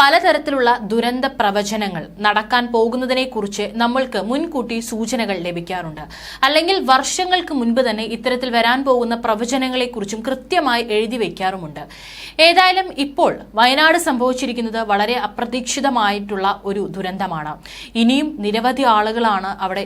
പലതരത്തിലുള്ള ദുരന്ത പ്രവചനങ്ങൾ നടക്കാൻ പോകുന്നതിനെക്കുറിച്ച് നമ്മൾക്ക് മുൻകൂട്ടി സൂചനകൾ ലഭിക്കാറുണ്ട്. അല്ലെങ്കിൽ വർഷങ്ങൾക്ക് മുൻപ് തന്നെ ഇത്തരത്തിൽ വരാൻ പോകുന്ന പ്രവചനങ്ങളെക്കുറിച്ചും കൃത്യമായി എഴുതി വയ്ക്കാറുമുണ്ട് ഏതായാലും ഇപ്പോൾ വയനാട് സംഭവിച്ചിരിക്കുന്നത് വളരെ അപ്രതീക്ഷിതമായിട്ടുള്ള ഒരു ദുരന്തമാണ്. ഇനിയും നിരവധി ആളുകളാണ് അവിടെ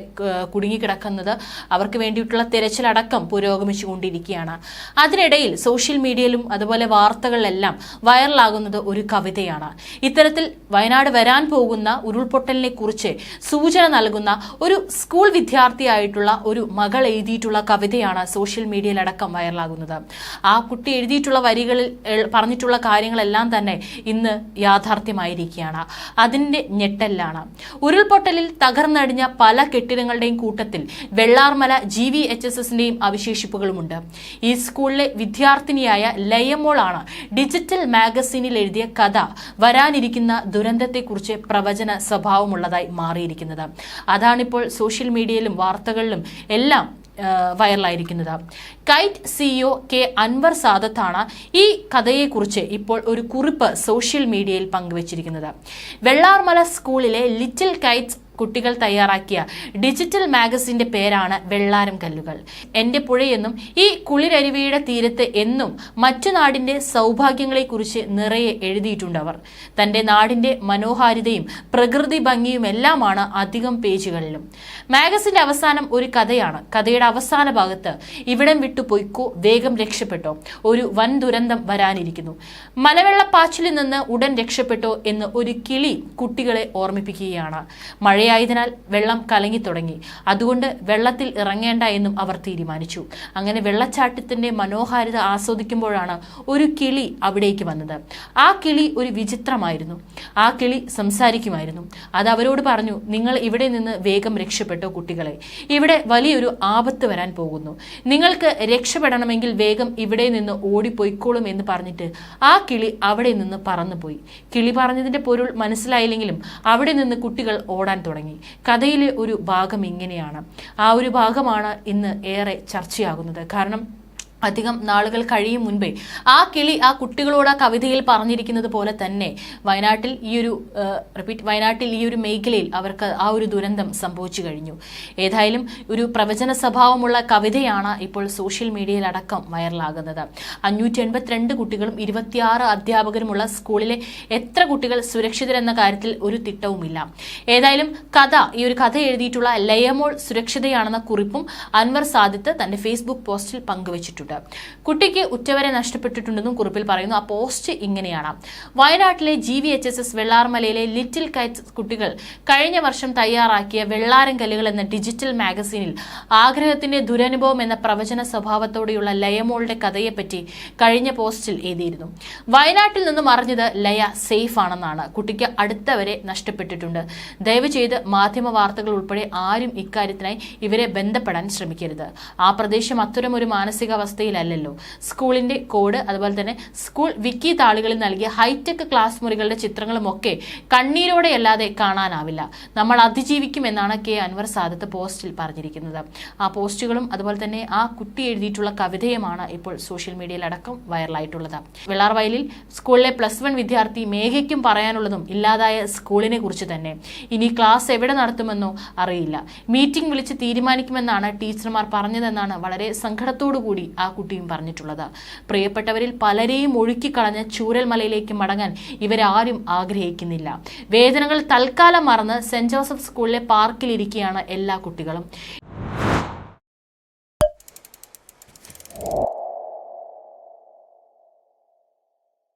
കുടുങ്ങിക്കിടക്കുന്നത്. അവർക്ക് വേണ്ടിയിട്ടുള്ള തിരച്ചിലടക്കം പുരോഗമിച്ചുകൊണ്ടിരിക്കുകയാണ്. അതിനിടയിൽ സോഷ്യൽ മീഡിയയിലും അതുപോലെ വാർത്തകളിലെല്ലാം വൈറലാകുന്നത് ഒരു കവിതയാണ്. ഇത്തരത്തിൽ വയനാട് വരാൻ പോകുന്ന ഉരുൾപൊട്ടലിനെ കുറിച്ച് സൂചന നൽകുന്ന ഒരു സ്കൂൾ വിദ്യാർത്ഥിയായിട്ടുള്ള ഒരു മകൾ എഴുതിയിട്ടുള്ള കവിതയാണ് സോഷ്യൽ മീഡിയയിലടക്കം വൈറലാകുന്നത്. ആ കുട്ടി എഴുതിയിട്ടുള്ള വരികളിൽ പറഞ്ഞിട്ടുള്ള കാര്യങ്ങളെല്ലാം തന്നെ ഇന്ന് യാഥാർത്ഥ്യമായിരിക്കുകയാണ്. അതിന്റെ ഞെട്ടലാണ് ഉരുൾപൊട്ടലിൽ തകർന്നടിഞ്ഞ പല കെട്ടിടങ്ങളുടെയും കൂട്ടത്തിൽ Vellarmala G V H S എസിന്റെയും അവശേഷിപ്പുകളുമുണ്ട്. ഈ സ്കൂളിലെ വിദ്യാർത്ഥിനിയായ ലയമോളാണ് ഡിജിറ്റൽ മാഗസീനിൽ എഴുതിയ കഥ വരാനിരിക്കുന്ന ദുരന്തത്തെക്കുറിച്ച് പ്രവചന സ്വഭാവമുള്ളതായി മാറിയിരിക്കുന്നത്. അതാണിപ്പോൾ സോഷ്യൽ മീഡിയയിലും വാർത്തകളിലും എല്ലാം വൈറലായിരിക്കുന്നത്. കൈറ്റ് സിഇഒ കെ അൻവർ സാദത്താണ് ഈ കഥയെക്കുറിച്ച് ഇപ്പോൾ ഒരു കുറിപ്പ് സോഷ്യൽ മീഡിയയിൽ പങ്കുവച്ചിരിക്കുന്നത്. വെള്ളാർമല സ്കൂളിലെ ലിറ്റിൽ കൈറ്റ്സ് കുട്ടികൾ തയ്യാറാക്കിയ ഡിജിറ്റൽ മാഗസിന്റെ പേരാണ് വെള്ളാരം കല്ലുകൾ. എന്റെ പുഴയെന്നും ഈ കുളിരരുവിയുടെ തീരത്ത് എന്നും മറ്റു നാടിന്റെ സൗഭാഗ്യങ്ങളെക്കുറിച്ച് നിറയെ എഴുതിയിട്ടുണ്ടവർ അവർ. തന്റെ നാടിന്റെ മനോഹാരിതയും പ്രകൃതി ഭംഗിയും എല്ലാമാണ് അധികം പേജുകളിലും. മാഗസിന്റെ അവസാനം ഒരു കഥയാണ്. കഥയുടെ അവസാന ഭാഗത്ത് ഇവിടം വിട്ടു പൊയ്ക്കോ വേഗം രക്ഷപ്പെട്ടോ. ഒരു വൻ ദുരന്തം വരാനിരിക്കുന്നു. മലവെള്ളപ്പാച്ചിലിൽ നിന്ന് ഉടൻ രക്ഷപ്പെട്ടോ എന്ന് ഒരു കിളി കുട്ടികളെ ഓർമ്മിപ്പിക്കുകയാണ്. മഴയായതിനാൽ വെള്ളം കലങ്ങി തുടങ്ങി. അതുകൊണ്ട് വെള്ളത്തിൽ ഇറങ്ങേണ്ട എന്നും അവർ തീരുമാനിച്ചു. അങ്ങനെ വെള്ളച്ചാട്ടത്തിന്റെ മനോഹാരിത ആസ്വദിക്കുമ്പോഴാണ് ഒരു കിളി അവിടേക്ക് വന്നത്. ആ കിളി ഒരു വിചിത്രമായിരുന്നു. ആ കിളി സംസാരിക്കുമായിരുന്നു. അത് അവരോട് പറഞ്ഞു നിങ്ങൾ ഇവിടെ നിന്ന് വേഗം രക്ഷപ്പെട്ടോ കുട്ടികളെ. ഇവിടെ വലിയൊരു ആപത്ത് വരാൻ പോകുന്നു. നിങ്ങൾക്ക് രക്ഷപ്പെടണമെങ്കിൽ വേഗം ഇവിടെ നിന്ന് ഓടിപ്പോയിക്കോളും എന്ന് പറഞ്ഞിട്ട് ആ കിളി അവിടെ നിന്ന് പറന്നുപോയി. കിളി പറഞ്ഞതിന്റെ പൊരുൾ മനസ്സിലായില്ലെങ്കിലും അവിടെ നിന്ന് കുട്ടികൾ ഓടാൻ തുടങ്ങി. കഥയിലെ ഒരു ഭാഗം ഇങ്ങനെയാണ്. ആ ഒരു ഭാഗമാണ് ഇന്ന് ഏറെ ചർച്ചയാകുന്നത്. കാരണം അധികം നാളുകൾ കഴിയും മുൻപേ ആ കിളി ആ കുട്ടികളോട് ആ കവിതയിൽ പറഞ്ഞിരിക്കുന്നത് പോലെ തന്നെ വയനാട്ടിൽ ഈ ഒരു റിപ്പീറ്റ് വയനാട്ടിൽ ഈ ഒരു മേഖലയിൽ അവർക്ക് ആ ഒരു ദുരന്തം സംഭവിച്ചു കഴിഞ്ഞു. ഏതായാലും ഒരു പ്രവചന സ്വഭാവമുള്ള കവിതയാണ് ഇപ്പോൾ സോഷ്യൽ മീഡിയയിലടക്കം വൈറലാകുന്നത്. അഞ്ഞൂറ്റി എൺപത്തിരണ്ട് കുട്ടികളും ഇരുപത്തിയാറ് അധ്യാപകരുമുള്ള സ്കൂളിലെ എത്ര കുട്ടികൾ സുരക്ഷിതരെന്ന കാര്യത്തിൽ ഒരു തിട്ടവുമില്ല. ഏതായാലും കഥ ഈ ഒരു കഥ എഴുതിയിട്ടുള്ള ലയമോൾ സുരക്ഷിതയാണെന്ന കുറിപ്പും അൻവർ സാദിത്ത് തന്റെ ഫേസ്ബുക്ക് പോസ്റ്റിൽ പങ്കുവച്ചിട്ടുണ്ട്. കുട്ടിക്ക് ഉറ്റവരെ നഷ്ടപ്പെട്ടിട്ടുണ്ടെന്നും കുറിപ്പിൽ പറയുന്നു. ആ പോസ്റ്റ് ഇങ്ങനെയാണ്. വയനാട്ടിലെ G V H S S വെള്ളാർമലയിലെ little kites കുട്ടികൾ കഴിഞ്ഞ വർഷം തയ്യാറാക്കിയ വെള്ളാരം കല്ലുകൾ എന്ന ഡിജിറ്റൽ മാഗസീനിൽ ആഗ്രഹത്തിന്റെ ദുരനുഭവം എന്ന പ്രവചന സ്വഭാവത്തോടെയുള്ള ലയമോളുടെ കഥയെപ്പറ്റി കഴിഞ്ഞ പോസ്റ്റിൽ എഴുതിയിരുന്നു. വയനാട്ടിൽ നിന്നും അറിഞ്ഞത് ലയ സേഫ് ആണെന്നാണ്. കുട്ടിക്ക് അടുത്തവരെ നഷ്ടപ്പെട്ടിട്ടുണ്ട്. ദയവ് ചെയ്ത് മാധ്യമ വാർത്തകൾ ഉൾപ്പെടെ ആരും ഇക്കാര്യത്തിനായി ഇവരെ ബന്ധപ്പെടാൻ ശ്രമിക്കരുത്. ആ പ്രദേശം അത്തരമൊരു മാനസികാവസ്ഥയിലല്ലല്ലോ സ്കൂളിന്റെ കോഡ് അതുപോലെ തന്നെ സ്കൂൾ വിക്കി താളുകളിൽ നൽകിയ ഹൈടെക് ക്ലാസ് മുറികളുടെ ചിത്രങ്ങളുമൊക്കെ കണ്ണീരോടെയല്ലാതെ കാണാനാവില്ല. നമ്മൾ അതിജീവിക്കും എന്നാണ് കെ. അൻവർ സാദത്ത് പോസ്റ്റിൽ പറഞ്ഞിരിക്കുന്നത്. ആ പോസ്റ്റുകളും അതുപോലെ തന്നെ ആ കുട്ടി എഴുതിയിട്ടുള്ള കവിതയുമാണ് ഇപ്പോൾ സോഷ്യൽ മീഡിയയിലടക്കം വൈറലായിട്ടുള്ളത്. വെള്ളാർവയലിൽ സ്കൂളിലെ പ്ലസ് വൺ വിദ്യാർത്ഥി മേഘയ്ക്കും പറയാനുള്ളതും ഇല്ലാതായ സ്കൂളിനെ കുറിച്ച് തന്നെ. ഇനി ക്ലാസ് എവിടെ നടത്തുമെന്നോ അറിയില്ല. മീറ്റിംഗ് വിളിച്ച് തീരുമാനിക്കുമെന്നാണ് ടീച്ചർമാർ പറഞ്ഞതെന്നാണ് വളരെ സങ്കടത്തോടു കൂടി ആ കുട്ടിയും പറഞ്ഞിട്ടുള്ളത്. പ്രിയപ്പെട്ടവരിൽ പലരെയും ഒഴുക്കിക്കളഞ്ഞ് ചൂരൽമലയിലേക്ക് മടങ്ങാൻ ഇവരാരും ആഗ്രഹിക്കുന്നില്ല. വേദനകൾ തൽക്കാലം മറന്ന് സെന്റ് ജോസഫ് സ്കൂളിലെ പാർക്കിലിരിക്കുകയാണ് എല്ലാ കുട്ടികളും.